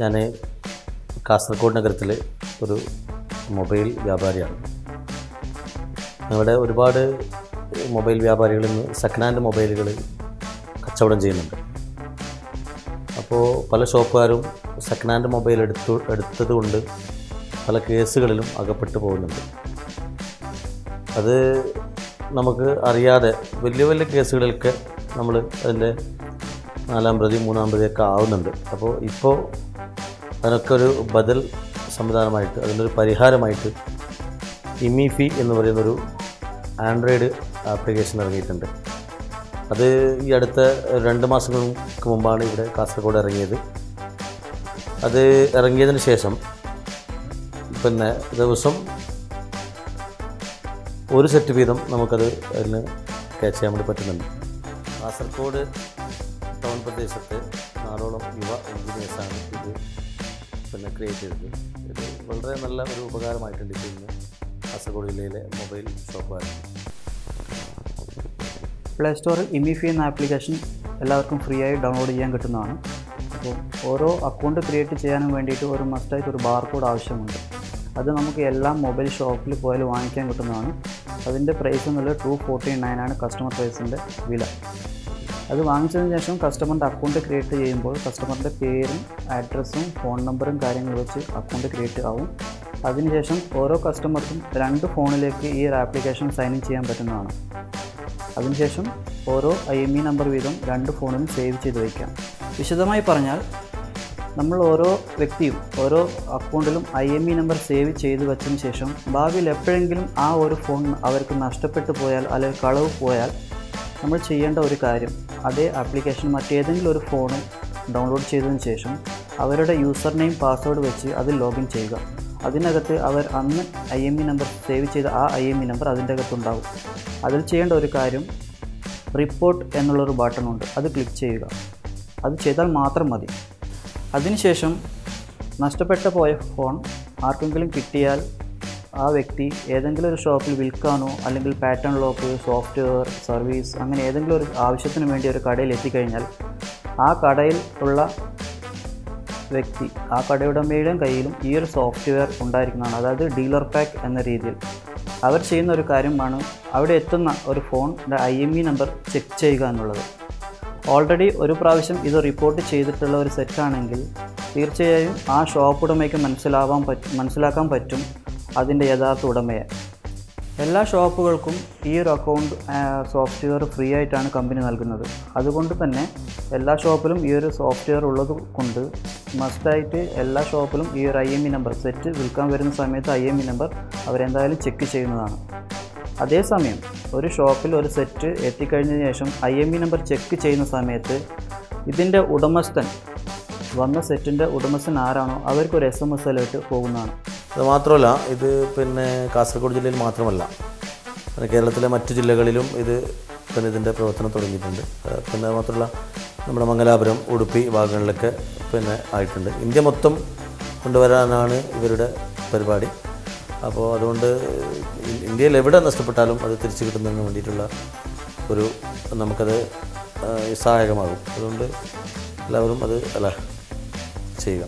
ഞാൻ കാസർഗോഡ് നഗരത്തിൽ ഒരു മൊബൈൽ വ്യാപാരിയാണ്. ഞങ്ങളുടെ ഒരുപാട് മൊബൈൽ വ്യാപാരികൾ ഇന്ന് സെക്കൻഡ് ഹാൻഡ് മൊബൈലുകൾ കച്ചവടം ചെയ്യുന്നുണ്ട്. അപ്പോൾ പല ഷോപ്പുകാരും സെക്കൻഡ് ഹാൻഡ് മൊബൈൽ എടുത്തു എടുത്തതുകൊണ്ട് പല കേസുകളിലും അകപ്പെട്ടു പോകുന്നുണ്ട്. അത് നമുക്ക് അറിയാതെ വലിയ വലിയ കേസുകളിലൊക്കെ നമ്മൾ അതിന്റെ നാലാം പ്രതി മൂന്നാം പ്രതിയൊക്കെ ആവുന്നുണ്ട്. അപ്പോൾ ഇപ്പോൾ അതിനൊക്കെ ഒരു ബദൽ സംവിധാനമായിട്ട് അതിനൊരു പരിഹാരമായിട്ട് ഇമിഫി എന്ന് പറയുന്നൊരു ആൻഡ്രോയിഡ് ആപ്ലിക്കേഷൻ ഇറങ്ങിയിട്ടുണ്ട്. അത് ഈ അടുത്ത രണ്ട് മാസങ്ങൾക്ക് മുമ്പാണ് ഇവിടെ കാസർഗോഡ് ഇറങ്ങിയത്. അത് ഇറങ്ങിയതിന് ശേഷം പിന്നെ ദിവസം ഒരു സെറ്റ് വീതം നമുക്കത് അതിന് ക്യാച്ച് ചെയ്യാൻ വേണ്ടി പറ്റുന്നുണ്ട്. കാസർഗോഡ് പ്രദേശത്ത് നാലോളം യുവ എഞ്ചിനീയേഴ്സാണ് ഇത് പിന്നെ ക്രിയേറ്റ് ചെയ്തത്. ഇത് വളരെ നല്ല ഒരു ഉപകാരമായിട്ടുണ്ട് ഇന്ന് കാസർഗോഡ് ജില്ലയിലെ മൊബൈൽ ഷോപ്പാണ് പ്ലേ സ്റ്റോറിൽ ഇമിഫി എന്ന ആപ്ലിക്കേഷൻ എല്ലാവർക്കും ഫ്രീ ആയി ഡൗൺലോഡ് ചെയ്യാൻ കിട്ടുന്നതാണ്. അപ്പോൾ ഓരോ അക്കൗണ്ട് ക്രിയേറ്റ് ചെയ്യാനും വേണ്ടിയിട്ട് ഒരു മസ്റ്റായിട്ട് ഒരു ബാർ കോഡ് ആവശ്യമുണ്ട്. അത് നമുക്ക് എല്ലാ മൊബൈൽ ഷോപ്പിൽ പോയാലും വാങ്ങിക്കാൻ കിട്ടുന്നതാണ്. അതിന്റെ പ്രൈസ് എന്നുള്ളത് ടു ഫോർട്ടി നയൻ ആണ് കസ്റ്റമർ പ്രൈസിന്റെ വില. അത് വാങ്ങിച്ചതിന് ശേഷം കസ്റ്റമറിന്റെ അക്കൗണ്ട് ക്രിയേറ്റ് ചെയ്യുമ്പോൾ കസ്റ്റമറിന്റെ പേരും അഡ്രസ്സും ഫോൺ നമ്പറും കാര്യങ്ങൾ വെച്ച് അക്കൗണ്ട് ക്രിയേറ്റ് ആവും. അതിനുശേഷം ഓരോ കസ്റ്റമർക്കും രണ്ട് ഫോണിലേക്ക് ഈ ഒരു ആപ്ലിക്കേഷൻ സൈൻ ഇൻ ചെയ്യാൻ പറ്റുന്നതാണ്. അതിനുശേഷം ഓരോ ഐ എം ഇ നമ്പർ വീതം രണ്ട് ഫോണിലും സേവ് ചെയ്ത് വയ്ക്കാം വിശദമായി പറഞ്ഞാൽ നമ്മൾ ഓരോ വ്യക്തിയും ഓരോ അക്കൗണ്ടിലും I M E number save ചെയ്ത് വെച്ചതിന് ശേഷം ഭാവിയിൽ എപ്പോഴെങ്കിലും ആ ഒരു ഫോൺ അവർക്ക് നഷ്ടപ്പെട്ടു പോയാൽ അല്ലെങ്കിൽ കളവ് പോയാൽ നമ്മൾ ചെയ്യേണ്ട ഒരു കാര്യം അതേ ആപ്ലിക്കേഷൻ മറ്റേതെങ്കിലും ഒരു ഫോണും ഡൗൺലോഡ് ചെയ്തതിന് ശേഷം അവരുടെ യൂസർ നെയിം പാസ്വേഡ് വെച്ച് അതിൽ ലോഗിൻ ചെയ്യുക. അതിനകത്ത് അവർ അന്ന് I M E number save ചെയ്ത ആ ഐ എം ഇ നമ്പർ അതിന്റെ അകത്തുണ്ടാവും. അതിൽ ചെയ്യേണ്ട ഒരു കാര്യം റിപ്പോർട്ട് എന്നുള്ളൊരു ബട്ടൺ ഉണ്ട്. അത് ക്ലിക്ക് ചെയ്യുക. അത് ചെയ്താൽ മാത്രം മതി. അതിനുശേഷം നഷ്ടപ്പെട്ട പോയ ഫോൺ ആർക്കെങ്കിലും കിട്ടിയാൽ ആ വ്യക്തി ഏതെങ്കിലും ഒരു ഷോപ്പിൽ വിൽക്കാനോ അല്ലെങ്കിൽ പാറ്റേൺ ലോക്ക് സോഫ്റ്റ്വെയർ സർവീസ് അങ്ങനെ ഏതെങ്കിലും ഒരു ആവശ്യത്തിന് വേണ്ടി ഒരു കടയിൽ എത്തിക്കഴിഞ്ഞാൽ ആ കടയിൽ ഉള്ള വ്യക്തി ആ കടയുടമയുടെയും കയ്യിലും ഈ ഒരു സോഫ്റ്റ്വെയർ ഉണ്ടായിരിക്കുന്നതാണ്. അതായത് ഡീലർ പാക്ക് എന്ന രീതിയിൽ. അവർ ചെയ്യുന്ന ഒരു കാര്യമാണ് അവിടെ എത്തുന്ന ഒരു ഫോണിന്റെ I M E number check ചെയ്യുക എന്നുള്ളത്. ഓൾറെഡി ഒരു പ്രാവശ്യം ഇത് റിപ്പോർട്ട് ചെയ്തിട്ടുള്ള ഒരു സെറ്റാണെങ്കിൽ തീർച്ചയായും ആ ഷോപ്പ് ഉടമയ്ക്ക് മനസ്സിലാവാൻ പറ്റും മനസ്സിലാക്കാൻ പറ്റും അതിന്റെ യഥാർത്ഥ ഉടമയെ. എല്ലാ ഷോപ്പുകൾക്കും ഈ ഒരു അക്കൗണ്ട് സോഫ്റ്റ്വെയർ ഫ്രീ ആയിട്ടാണ് കമ്പനി നൽകുന്നത്. അതുകൊണ്ട് തന്നെ എല്ലാ ഷോപ്പിലും ഈ ഒരു സോഫ്റ്റ്വെയർ ഉള്ളത് കൊണ്ട് മസ്റ്റായിട്ട് എല്ലാ ഷോപ്പിലും ഈ ഒരു I M E number set വിൽക്കാൻ വരുന്ന സമയത്ത് ഐ എം ഇ നമ്പർ അവരെന്തായാലും ചെക്ക് ചെയ്യുന്നതാണ്. അതേസമയം ഒരു ഷോപ്പിൽ ഒരു സെറ്റ് എത്തിക്കഴിഞ്ഞതിന് ശേഷം I M E number check ചെയ്യുന്ന സമയത്ത് ഇതിന്റെ ഉടമസ്ഥൻ വന്ന സെറ്റിന്റെ ഉടമസ്ഥൻ ആരാണോ അവർക്കൊരു എസ് എം എസ് അലേർട്ട് പോകുന്നതാണ്. അത് മാത്രമല്ല ഇത് പിന്നെ കാസർഗോഡ് ജില്ലയിൽ മാത്രമല്ല. കേരളത്തിലെ മറ്റു ജില്ലകളിലും ഇത് പിന്നെ ഇതിന്റെ പ്രവർത്തനം തുടങ്ങിയിട്ടുണ്ട്. പിന്നെ മാത്രമല്ല നമ്മുടെ മംഗലാപുരം ഉടുപ്പി ഭാഗങ്ങളിലൊക്കെ പിന്നെ ആയിട്ടുണ്ട്. ഇന്ത്യ മൊത്തം കൊണ്ടുവരാനാണ് ഇവരുടെ പരിപാടി. അപ്പോൾ അതുകൊണ്ട് ഇന്ത്യയിൽ എവിടെ നഷ്ടപ്പെട്ടാലും അത് തിരിച്ചു കിട്ടുന്നതിന് വേണ്ടിയിട്ടുള്ള ഒരു നമുക്കത് സഹായകമാകും. അതുകൊണ്ട് എല്ലാവരും അത് അല്ല ചെയ്യുക.